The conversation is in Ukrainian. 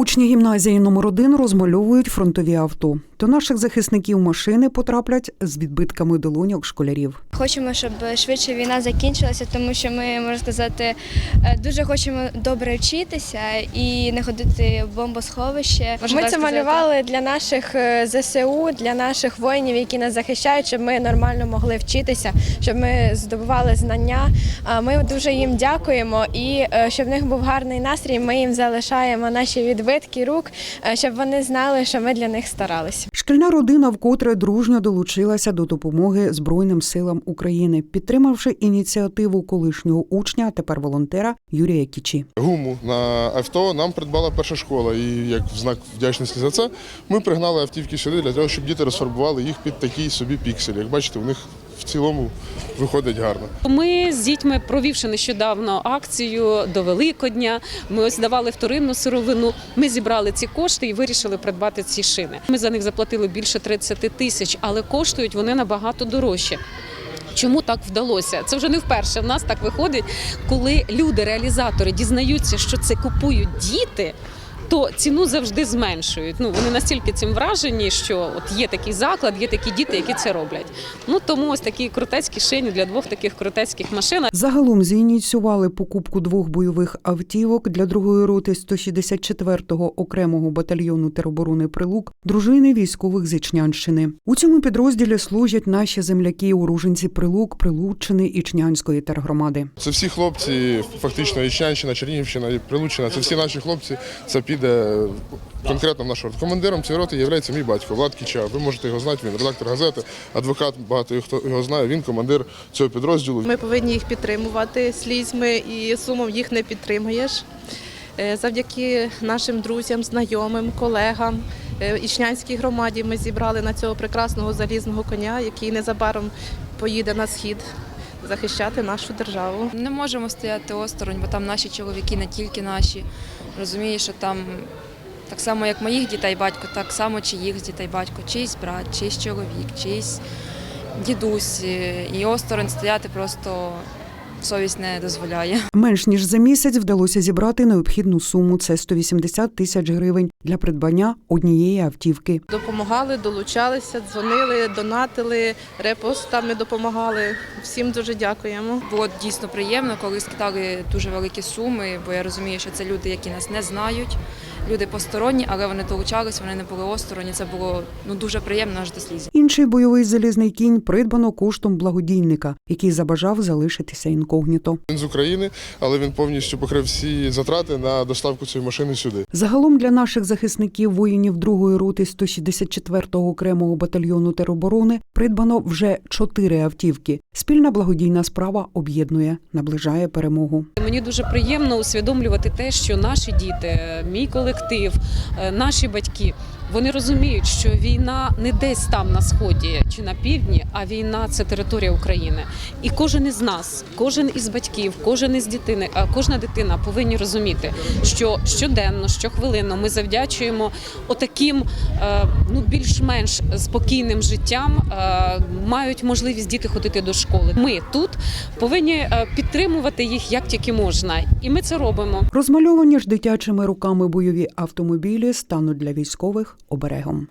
Учні гімназії номер 1 розмальовують фронтові авто. До наших захисників машини потраплять з відбитками долоньок школярів. Хочемо, щоб швидше війна закінчилася, тому що ми можна сказати е, дуже хочемо добре вчитися і не ходити в бомбосховище. Можна Ми це сказати. малювали для наших е, ЗСУ, для наших воїнів, які нас захищають, щоб ми нормально могли вчитися, щоб ми здобували знання. А Ми дуже їм дякуємо і е, щоб в них був гарний настрій. Ми їм залишаємо наші відбитки рук, щоб вони знали, що ми для них старалися. Шкільна родина вкотре дружньо долучилася до допомоги Збройним силам України, підтримавши ініціативу колишнього учня, а тепер волонтера Юрія Кічі. Гуму на авто нам придбала перша школа. І як в знак вдячності за це, ми пригнали автівки сюди для того, щоб діти розфарбували їх під такий собі піксель. Як бачите, у них в цілому виходить гарно. Ми з дітьми, провівши нещодавно акцію до Великодня, ми ось давали вторинну сировину. Ми зібрали ці кошти і вирішили придбати ці шини. Ми за них заплатили більше 30 тисяч, але коштують вони набагато дорожче. Чому так вдалося? Це вже не вперше. В нас так виходить, коли люди, реалізатори, дізнаються, що це купують діти. То ціну завжди зменшують. Ну вони настільки цим вражені, що от є такий заклад, є такі діти, які це роблять. Ну тому ось такі крутецькі шини для двох таких крутецьких машин. Загалом зініціювали покупку двох бойових автівок для другої роти 164-го окремого батальйону тероборони Прилук дружини військових з Ічнянщини. У цьому підрозділі служать наші земляки, уроженці Прилук, Прилуччини і Чнянської тергромади. Це всі хлопці, фактично Ічнянщина, Чернігівщина і Прилуччина. Це всі наші хлопці. Це піде конкретно в наш рот. Командиром цієї роти є мій батько Влад Кіча. Ви можете його знати. Він редактор газети, адвокат. Багато хто його знає. Він командир цього підрозділу. Ми повинні їх підтримувати слізьми і сумом їх не підтримуєш. Е, Завдяки нашим друзям, знайомим, колегам, е, Ічнянській громаді ми зібрали на цього прекрасного залізного коня, який незабаром поїде на схід захищати нашу державу. Не можемо стояти осторонь, бо там наші чоловіки, не тільки наші. Розумієш, що там так само, як моїх дітей батько, так само чиїх дітей батько, чийсь брат, чийсь чоловік, чийсь дідусь. І осторонь стояти просто совість не дозволяє. Менш ніж за місяць вдалося зібрати необхідну суму. Це 180 тисяч гривень для придбання однієї автівки. Допомагали, долучалися, дзвонили, донатили, репостами допомагали. Всім дуже дякуємо. Було дійсно приємно, коли скидали дуже великі суми, бо я розумію, що це люди, які нас не знають, люди посторонні, але вони долучались, вони не були осторонні. Це було ну дуже приємно аж до сліз. Інший бойовий залізний кінь придбано коштом благодійника, який забажав залишитися інкогніто. Він з України, але він повністю покрив всі затрати на доставку цієї машини сюди. Загалом для наших захисників воїнів другої роти 164-го окремого батальйону тероборони придбано вже чотири автівки. Спільна благодійна справа об'єднує, наближає перемогу. Мені дуже приємно усвідомлювати те, що наші діти, мій колектив, е, наші батьки. Вони розуміють, що війна не десь там на сході чи на півдні, а війна це територія України. І кожен із нас, кожен із батьків, кожен із дитини, кожна дитина повинні розуміти, що щоденно, щохвилинно ми завдячуємо отаким е, ну більш-менш спокійним життям. е, Мають можливість діти ходити до школи. Ми тут повинні е, підтримувати їх як тільки можна, і ми це робимо. Розмальовані ж дитячими руками бойові автомобілі стануть для військових оберегом.